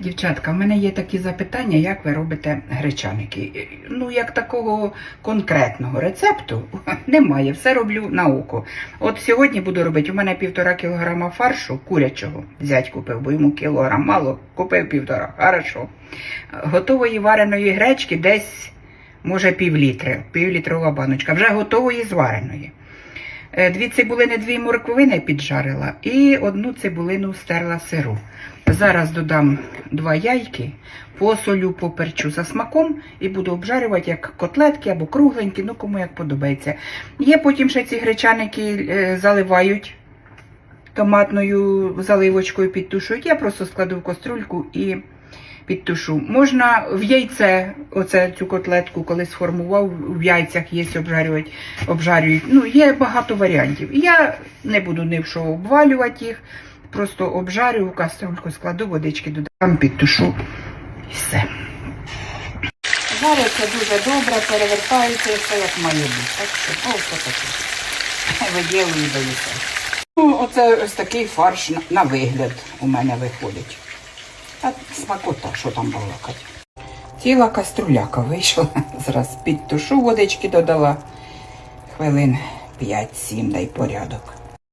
Дівчатка, в мене є такі запитання, як ви робите гречаники. Ну, як такого конкретного рецепту немає. Все роблю на око. От сьогодні буду робити. У мене півтора кілограма фаршу курячого. Зять купив, бо йому кілограм мало, купив півтора. Хорошо. Готової вареної гречки десь, може, пів літри, півлітрова баночка. Вже готової звареної. Е, Дві цибулини, дві морквини піджарила і одну цибулину стерла сиру. Зараз додам два яйки, посолю, поперчу за смаком і буду обжарювати як котлетки або кругленькі, ну кому як подобається. Є потім ще ці гречаники е, заливають томатною заливочкою підтушують. Я просто складу в каструльку і підтушу. Можна в яйце, оце цю котлетку, коли сформував, в яйцях є обжарювати, обжарюють. Ну, є багато варіантів. Я не буду ні в що обвалювати їх, просто обжарю в каструльку, складу водички, додам, підтушу і все. Жариться дуже добре, перевертається все як має бути. Так що ось таке. Виділую до яйця. Ну, оце ось такий фарш на вигляд у мене виходить. А смакота, що там балакати. Ціла каструляка вийшла. Зараз підтушу водички додала. Хвилин 5-7 дай порядок.